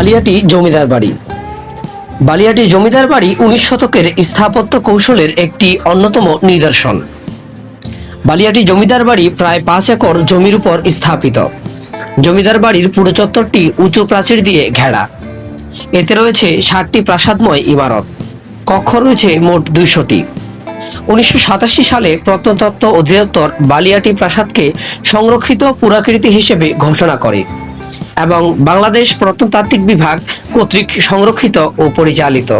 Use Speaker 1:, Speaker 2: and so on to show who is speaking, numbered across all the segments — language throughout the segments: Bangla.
Speaker 1: বালিয়াটি জমিদার বাড়ি। বালিয়াটি জমিদার বাড়ি উনিশ শতকের স্থাপত্য কৌশলের একটি অন্যতম নিদর্শন। বালিয়াটি জমিদার বাড়ি প্রায় পাঁচ একর জমির উপর স্থাপিত। জমিদার বাড়ির পুরো চত্বরটি উঁচু প্রাচীর দিয়ে ঘেরা। এতে রয়েছে ষাটটি প্রাসাদময় ইমারত। কক্ষ রয়েছে মোট দুইশোটি। উনিশশো সাতাশি সালে প্রত্নতত্ত্ব অধিদপ্তর বালিয়াটি প্রাসাদকে সংরক্ষিত পুরাকৃতি হিসেবে ঘোষণা করে। এবং বাংলাদেশ প্রত্নতাত্ত্বিক বিভাগ কর্তৃক সংরক্ষিত ও পরিচালিত।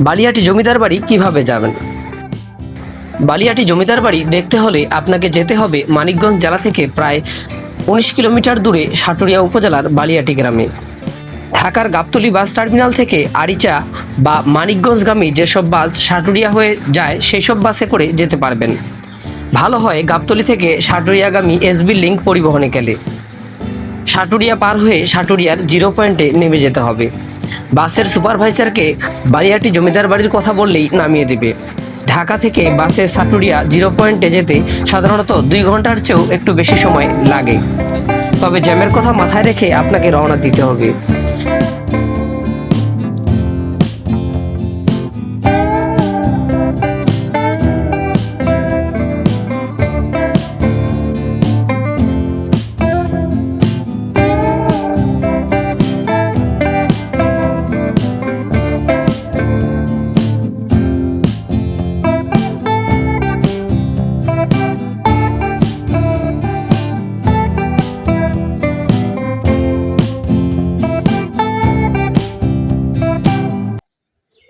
Speaker 1: বালিয়াটি জমিদার বাড়ি কীভাবে যাবেন? বালিয়াটি জমিদার বাড়ি দেখতে হলে আপনাকে যেতে হবে মানিকগঞ্জ জেলা থেকে প্রায় উনিশ কিলোমিটার দূরে সাটুরিয়া উপজেলার বালিয়াটি গ্রামে। ঢাকার গাবতলি বাস টার্মিনাল থেকে আরিচা বা মানিকগঞ্জগামী যেসব বাস সাটুরিয়া হয়ে যায় সেই সব বাসে করে যেতে পারবেন। ভালো হয় গাবতলি থেকে সাটুরিয়াগামী এসবি লিঙ্ক পরিবহনে গেলে। সাটুরিয়া পার হয়ে সাটুরিয়ার জিরো পয়েন্টে নেমে যেতে হবে। বাসের সুপারভাইজারকে বাড়িয়াটি জমিদার বাড়ির কথা বললেই নামিয়ে দেবে। ঢাকা থেকে বাসে সাটুরিয়া জিরো পয়েন্টে যেতে সাধারণত দুই ঘণ্টার চেয়েও একটু বেশি সময় লাগে। তবে জ্যামের কথা মাথায় রেখে আপনাকে রওনা দিতে হবে।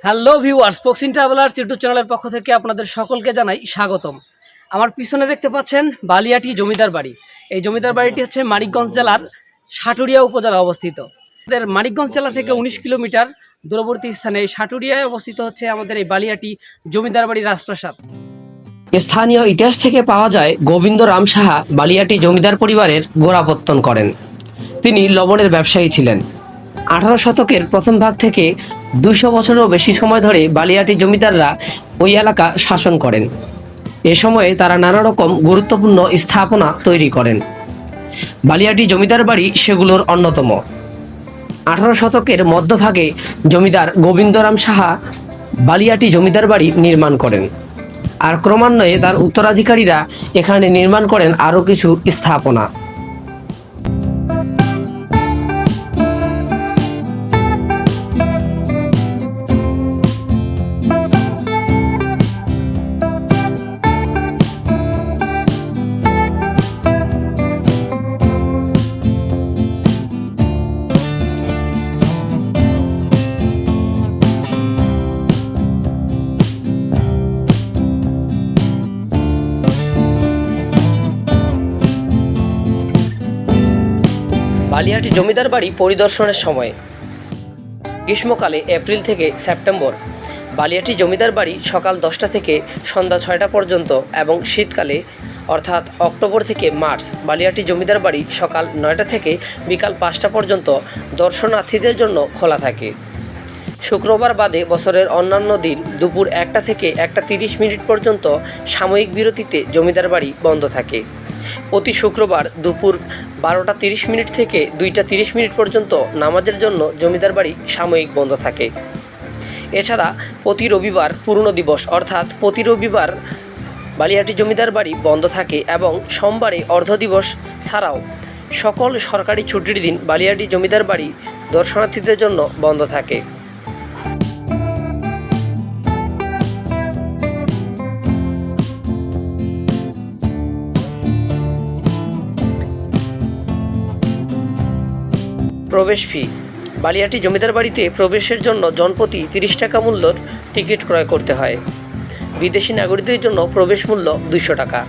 Speaker 1: হ্যালো ভিউয়ার্স পক্সিন ট্রাভেলার্স ইউটিউব চ্যানেলের পক্ষ থেকে আপনাদের সকলকে জানাই স্বাগতম। আমার পিছনে দেখতে পাচ্ছেন বালিয়াটি জমিদার বাড়ি। এই জমিদার বাড়িটি হচ্ছে মানিকগঞ্জ জেলার সাটুরিয়া উপজেলা অবস্থিত। আমাদের মানিকগঞ্জ জেলা থেকে উনিশ কিলোমিটার দূরবর্তী স্থানে সাটুরিয়ায় অবস্থিত হচ্ছে আমাদের এই বালিয়াটি জমিদার বাড়ি রাজপ্রাসাদ স্থানীয় ইতিহাস থেকে পাওয়া যায়, গোবিন্দ রাম সাহা বালিয়াটি জমিদার পরিবারের গোড়াপত্তন করেন। তিনি লবণের ব্যবসায়ী ছিলেন। আঠারো শতকের প্রথম ভাগ থেকে দুশো বছরেরও বেশি সময় ধরে বালিয়াটি জমিদাররা ওই এলাকা শাসন করেন। এ সময়ে তারা নানা রকম গুরুত্বপূর্ণ স্থাপনা তৈরি করেন। বালিয়াটি জমিদার বাড়ি সেগুলোর অন্যতম। আঠারো শতকের মধ্যভাগে জমিদার গোবিন্দরাম সাহা বালিয়াটি জমিদার বাড়ি নির্মাণ করেন। আর ক্রমান্বয়ে তার উত্তরাধিকারীরা এখানে নির্মাণ করেন আরও কিছু স্থাপনা। বালিয়াটি জমিদার বাড়ি পরিদর্শনের সময়। গ্রীষ্মকালে এপ্রিল থেকে সেপ্টেম্বর। বালিয়াটি জমিদার বাড়ি সকাল দশটা থেকে সন্ধ্যা ছয়টা পর্যন্ত এবং শীতকালে, অর্থাৎ অক্টোবর থেকে মার্চ বালিয়াটি জমিদার বাড়ি সকাল নয়টা থেকে বিকাল পাঁচটা পর্যন্ত দর্শনার্থীদের জন্য খোলা থাকে। শুক্রবার বাদে বছরের অন্যান্য দিন দুপুর একটা থেকে একটা তিরিশ মিনিট পর্যন্ত সাময়িক বিরতিতে জমিদার বাড়ি বন্ধ থাকে। প্রতি শুক্রবার দুপুর বারোটা তিরিশ মিনিট থেকে দুইটা তিরিশ মিনিট পর্যন্ত নামাজের জন্য জমিদার বাড়ি সাময়িক বন্ধ থাকে। এছাড়া প্রতি রবিবার পূর্ণ দিবস অর্থাৎ প্রতি রবিবার বালিয়াটি জমিদার বাড়ি বন্ধ থাকে এবং সোমবারে অর্ধ দিবস ছাড়াও সকল সরকারি ছুটির দিন বালিয়াটি জমিদার বাড়ি দর্শনার্থীদের জন্য বন্ধ থাকে। প্রবেশ ফি। বালিয়াটি জমিদার বাড়িতে প্রবেশের জন্য জনপ্রতি তিরিশ টাকা মূল্যর টিকিট ক্রয় করতে হয়। বিদেশি নাগরিকদের জন্য প্রবেশ মূল্য দুইশো টাকা।